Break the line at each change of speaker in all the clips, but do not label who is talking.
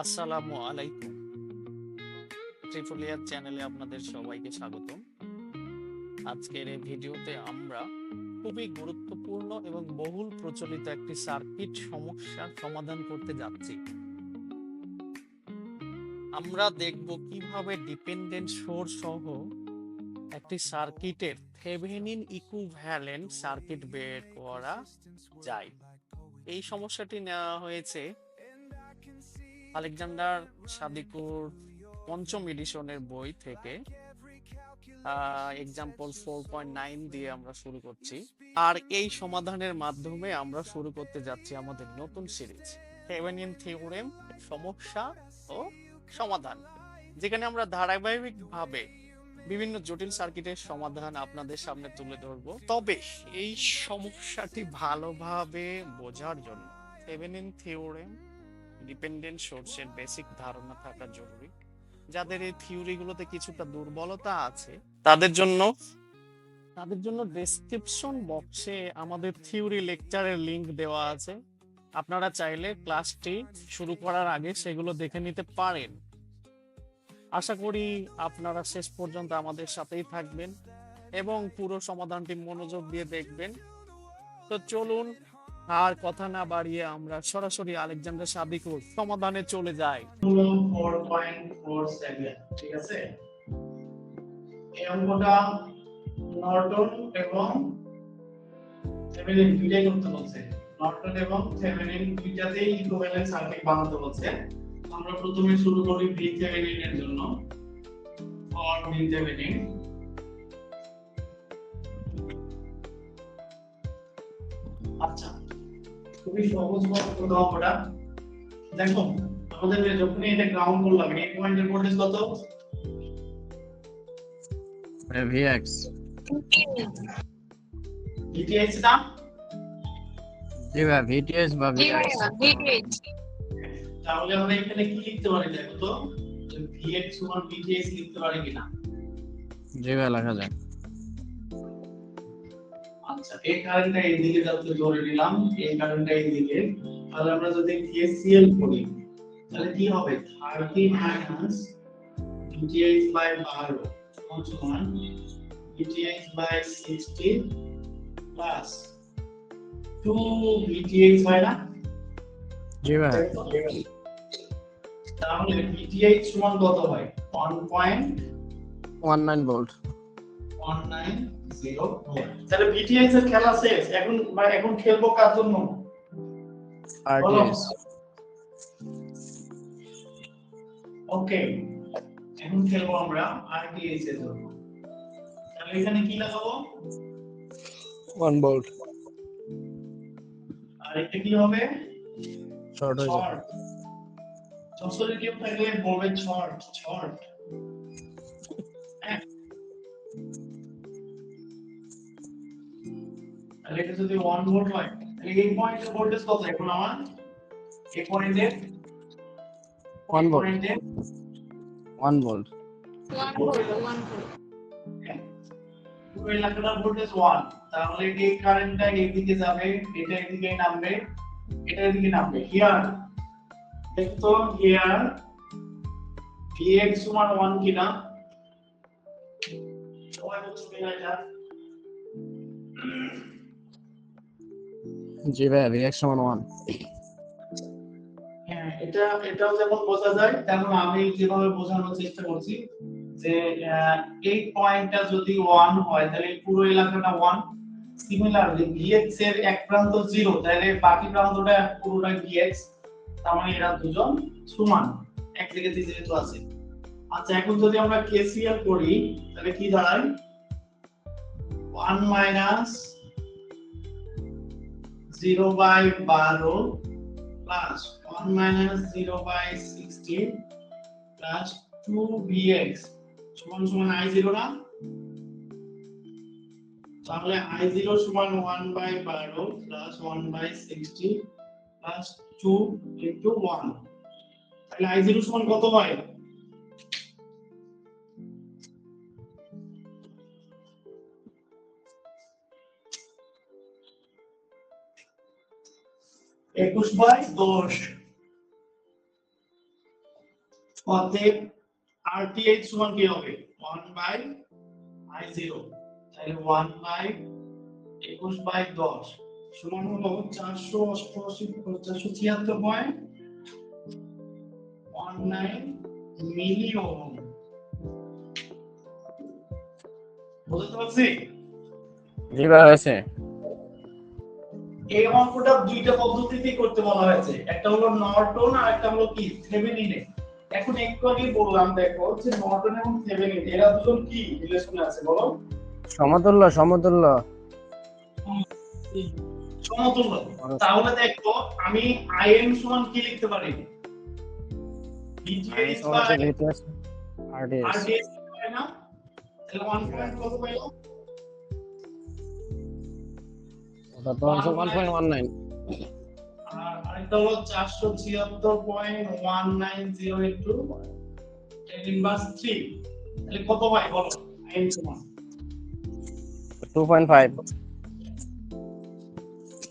আসসালামু আলাইকুম। ট্রিপলিয়ার চ্যানেলে আপনাদের সবাইকে স্বাগতম। আজকের এই ভিডিওতে আমরা খুবই গুরুত্বপূর্ণ এবং বহুল প্রচলিত একটি সার্কিট সমস্যার সমাধান করতে যাচ্ছি। আমরা দেখব কীভাবে ডিপেন্ডেন্ট সোর্স সহ একটি সার্কিটের থেভেনিন ইকুইভ্যালেন্ট সার্কিট বের করা যায়। এই সমস্যাটি নেওয়া হয়েছে আলেকজান্ডার সাদিকুর পঞ্চম এডিশনের বই থেকে এক্সাম্পল ফোর পয়েন্ট নাইন দিয়ে আমরা শুরু করছি। আর এই সমাধানের মাধ্যমে আমরা শুরু করতে যাচ্ছি আমাদের নতুন সিরিজ থেভেনিন থিওরেম সমস্যা ও সমাধান। যেখানে আমরা ধারাবাহিকভাবে বিভিন্ন জটিল সার্কিটের সমাধান আপনাদের সামনে তুলে ধরব। তবে এই সমস্যাটি ভালোভাবে বোঝার জন্য থিওরেম ডিপেন্ডেন্ট সোর্সের বেসিক ধারণা থাকা জরুরি। যাদের এই থিওরিগুলোতে কিছুটা দুর্বলতা আছে, তাদের জন্য তাদের জন্য ডেসক্রিপশন বক্সে আমাদের থিওরি লেকচারের লিংক দেওয়া আছে। আপনারা চাইলে ক্লাসটি শুরু করার আগে সেগুলো দেখে নিতে পারেন। আশা করি আপনারা শেষ পর্যন্ত আমাদের সাথেই থাকবেন এবং পুরো সমাধানটি মনোযোগ দিয়ে দেখবেন। তো চলুন আর কথা না বাড়িয়ে আমরা সরাসরি আলেকজান্ডার সাদিকুর সমাধানে চলে যাই।
এই অঙ্কটা নর্টন এবং দুইটাই করতে বলছে। নর্টন এবং দুইটাতেই সার্কিট বানাতে বলছে। আমরা প্রথমে শুরু করি ভি এর জন্য ফর ভি খুবই সহজ অঙ্কটা দেখো আমাদের যখনই এটা গ্রাউন্ড করলাম এই পয়েন্টের ভোল্টেজ কত?
ভিএক্স
ভিটিএক্স না
জি ভাই ভিটিএস বা ভিএক্স
তাহলে আমরা এখানে কি লিখতে পারি দেখো তো? ভিএক্স সমান ভিটিএক্স লিখতে পারি কিনা?
জি ভাই লেখা যায়
আচ্ছা এই কারেন্টটা এইদিকে যাচ্ছে ধরে নিলাম এই কারেন্টটা এইদিকে। তাহলে আমরা যদি KCL করি তাহলে কি হবে? 30 মাইনাস VTH বাই 12 সমান VTH বাই 60 প্লাস 2 VTH হয় না?
জি ভাই।
তাহলে VTH সমান কত হয়? 1.19
ভোল্ট 19 জিরো হ্যাঁ।
তাহলে বিটিএস এর খেলা শেষ। এখন এখন খেলব কার জন্য? ওকে। এখন খেলব আমরা এর জন্য। তাহলে এখানে কি লাগাবো?
ওয়ান
আর এটা কি হবে?
শর্ট হয়ে যাবে।
শর্ট শর্ট থাকলে বলবে শর্ট শর্ট তাহলে এটা যদি 1 ভোল্ট হয় তাহলে এই পয়েন্টের ভোল্টেজ কত? এখন আমার এই পয়েন্টের
ওয়ান ভোল্ট
পয়েন্টের
ওয়ান ভোল্ট
পুরো এলাকাটার ভোল্টেজ 1 তাহলে এই কারেন্টটা এইদিকে যাবে এটা এদিকে নামবে এটা এদিকে নামবে। হিয়ার দেখতো হিয়ার Vx সমান 1 কিনা? সবাই কিনা এটা
জি ভাই ভিএক্স সমান ওয়ান
হ্যাঁ এটা, এটাও যেমন বোঝা যায়, তেমন আমি যেভাবে বোঝানোর চেষ্টা করছি যে এই পয়েন্টটা যদি 1 হয়, তাহলে পুরো এলাকাটা 1 সিমিলারলি vx এর এক প্রান্ত 0 তাহলে বাকি প্রান্তটা পুরোটা vx তার মানে এরা দুজন সমান, এক জায়গাতে যেহেতু আছে। আচ্ছা এখন যদি আমরা কেসিএল করি, তাহলে কি দাঁড়ায়? 1 minus 0 by 12 plus 1 minus 0 by 16 plus 2 bx সমান সমান i0 না তাহলে i0 সমান 1 by 12 plus 1 by 60 plus 2 into 1 তাহলে i0 সমান কত হয় একুশ বাই দশ। অতএব RTH সমান কি হবে? 1 বাই I0 তাহলে 1 বাই 21 বাই 10 সমান হলো 488 476 পয়েন্ট 19 মিলি ওহম বুঝতে পারছি?
জি ভাই
এই অঙ্কটা দুইটা পদ্ধতিতেই করতে বলা হয়েছে। একটা হলো নর্টন আর একটা হলো কি? থেভেনিনে। এখন একটু আগে বললাম দেখো যে নর্টন এবং থেভেনিন এরা দুজন কি রিলেশনে আছে বলো?
সমতুল্য সমতুল্য।
সমতুল্য। তাহলে দেখো আমি আইএম সমান কি লিখতে পারি? VTH by
আরডিএস
RDS না? তাহলে 1 পয়েন্ট কত পাইলো
ওটা তো হচ্ছে 1.19
আর আরেকটা হলো 476.1908 ইনটু 10 ইনভার্স 3 তাহলে কত পাই বলো? আইএম সমান
2.5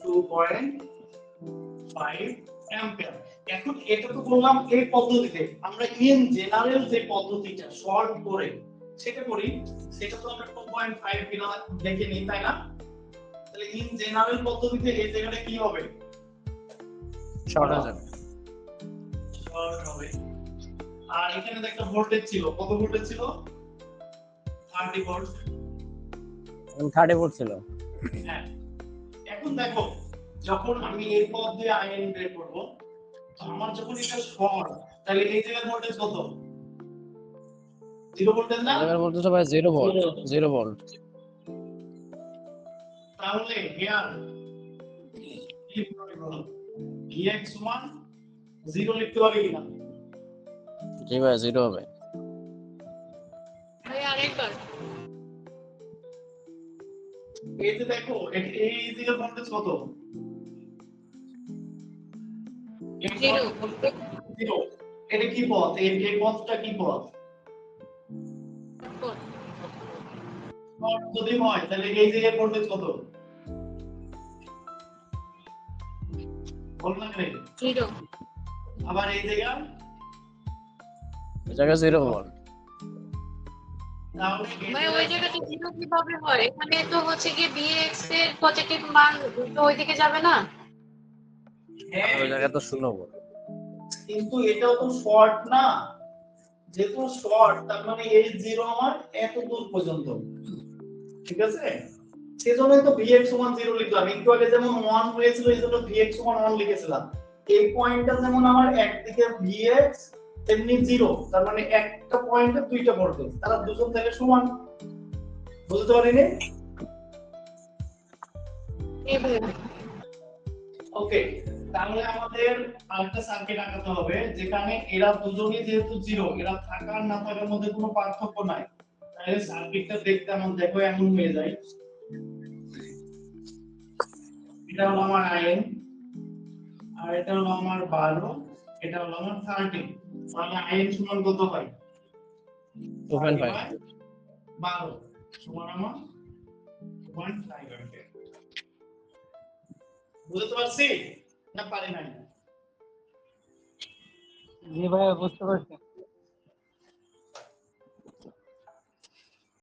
2.5 অ্যাম্পিয়ার এখন এটা তো বললাম এই পদ্ধতিতে। আমরা ইন জেনারেল যে পদ্ধতিটা শর্ট করে সেটা করি সেটা তো আমরা 2.5 বিনা দেখে নিই তাই না? তাহলে ইন জেনারেল পদ্ধতিতে এই জায়গাটা কি হবে?
শর্ট যাবে
শর্ট হবে। আর এখানে তো একটা ভোল্টেজ ছিল। কত ভোল্টেজ ছিল? 30 ভোল্ট
30 ভোল্ট ছিল।
হ্যাঁ। এখন দেখো যখন আমি এই পথ দিয়ে আইএন বের করব তো আমার যখন এটা শর্ট তাহলে এই জায়গায় ভোল্টেজ কত? জিরো ভোল্টেজ না?
এবার বলতে ভাই 0 ভোল্ট 0 ভোল্ট
তাহলে হিয়ার কি হবে বলো? ভিএক্স সমান জিরো লিখতে পারি কিনা?
জি ভাই 0 হবে।
ভাই আরেকবার।
এই যে দেখো এ- এই দিকে ভোল্টেজ কত? জিরো এটা কি পথ? এই এই পথটা কি পথ? যদি হয় তাহলে এই জায়গায় ভোল্টেজ কত? বল রে
জিরো।
আবার এই জায়গা
এই জায়গায় 0 ভোল্ট
তাহলে
ওই
জায়গায়-
জিরো কীভাবে হয়? এখানে তো হচ্ছে কি বিএক্স এর পজিটিভ মান তো ওইদিকে যাবে না?
হ্যাঁ,
ওই জায়গায় তো 0 ভোল্ট
কিন্তু এটাও তো শর্ট না। যেহেতু শর্ট তার মানে এই জিরো আমার এত দূর পর্যন্ত। ঠিক আছে? সেজন্যই তো ভিএক্স সমান জিরো লিখলাম। একটু আগে যেমন ওয়ান হয়েছিল এই জন্য ভিএক্স সমান ওয়ান লিখেছিলাম। এই পয়েন্টটা যেমন আমার একদিকে ভিএক্স তেমনি জিরো তার মানে একটা পয়েন্টে দুইটা ভোল্টেজ তারা দুজন থেকে সমান। বুঝতে পারিনি। ওকে তাহলে আমাদের আরেকটা সার্কিট আঁকাতে হবে যেখানে এরা দুজনই যেহেতু জিরো এরা থাকার না থাকার মধ্যে কোনো পার্থক্য নাই। তাহলে সার্কিটটা দেখতে আমার দেখো এমন হয়ে যায়। এটা হলো আমার আইএন আর এটা হলো আমার বারো এটা হলো আমার থার্টিন তাহলে আইএন সমান কত হয়?
2.5
বারো। সমান আমার ওয়ান ফাইভ বুঝতে পারছি? না পারি নাই?
জি ভাইয়া বুঝতে পারছি।